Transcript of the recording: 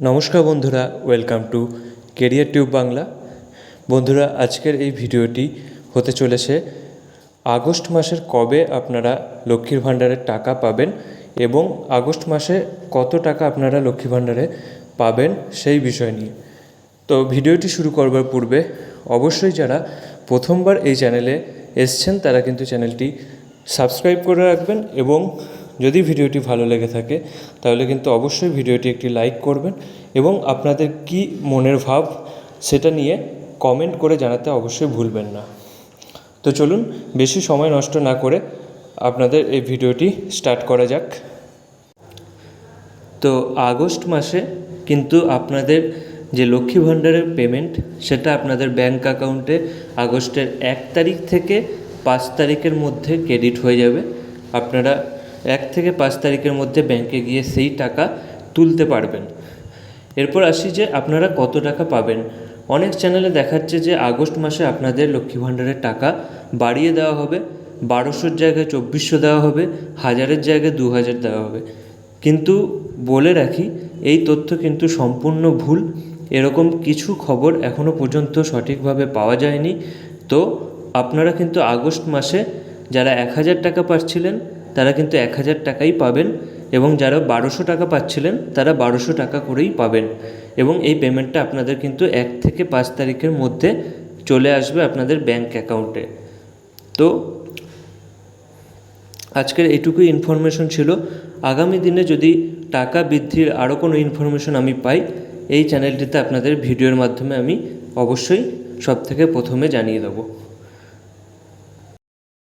নমস্কার বন্ধুরা welcome to career tube Bangla বন্ধুরা, আজকের এই ভিডিওটি হতে চলেছে, আগস্ট মাসের কবে আপনারা লক্ষ্মীর ভাণ্ডারের টাকা পাবেন এবং আগস্ট মাসে কত টাকা আপনারা লক্ষ্মী ভাণ্ডারে পাবেন সেই বিষয় নিয়ে। তো ভিডিওটি শুরু করবার পূর্বে অবশ্যই যারা প্রথমবার এই চ্যানেলে এসছেন, তারা কিন্তু চ্যানেলটি সাবস্ক্রাইব করে রাখবেন এবং যদি ভিডিওটি ভালো লেগে থাকে, তাহলে কিন্তু অবশ্যই ভিডিওটি একটি লাইক করবেন এবং আপনাদের কি মনের ভাব সেটা নিয়ে কমেন্ট করে জানাতে অবশ্যই ভুলবেন না। তো চলুন, বেশি সময় নষ্ট না করে আপনাদের এই ভিডিওটি স্টার্ট করা যাক। তো আগস্ট মাসে কিন্তু আপনাদের যে লক্ষ্মী ভাণ্ডারের পেমেন্ট সেটা আপনাদের ব্যাংক অ্যাকাউন্টে আগস্টের এক তারিখ থেকে পাঁচ তারিখের মধ্যে ক্রেডিট হয়ে যাবে। আপনারা এক থেকে পাঁচ তারিখের মধ্যে ব্যাংকে গিয়ে সেই টাকা তুলতে পারবেন। এরপর আসি যে আপনারা কত টাকা পাবেন। অনেক চ্যানেলে দেখাচ্ছে যে আগস্ট মাসে আপনাদের লক্ষ্মী ভাণ্ডারের টাকা বাড়িয়ে দেওয়া হবে, বারোশোর জায়গায় চব্বিশশো দেওয়া হবে, হাজারের জায়গায় দু হাজার দেওয়া হবে। কিন্তু বলে রাখি, এই তথ্য কিন্তু সম্পূর্ণ ভুল। এরকম কিছু খবর এখনও পর্যন্ত সঠিকভাবে পাওয়া যায়নি। তো আপনারা কিন্তু আগস্ট মাসে যারা এক হাজার টাকা পাচ্ছিলেন তারা কিন্তু এক হাজার টাকাই পাবেন এবং যারা বারোশো টাকা পাচ্ছিলেন, তারা বারোশো টাকা করেই পাবেন। এবং এই পেমেন্টটা আপনাদের কিন্তু এক থেকে পাঁচ তারিখের মধ্যে চলে আসবে আপনাদের ব্যাংক অ্যাকাউন্টে তো আজকের এইটুকুই ইনফরমেশন ছিল। আগামী দিনে যদি টাকা বৃদ্ধির আরও কোনো ইনফরমেশন আমি পাই, এই চ্যানেলটিতে আপনাদের ভিডিওর মাধ্যমে আমি অবশ্যই সব থেকে প্রথমে জানিয়ে দেবো।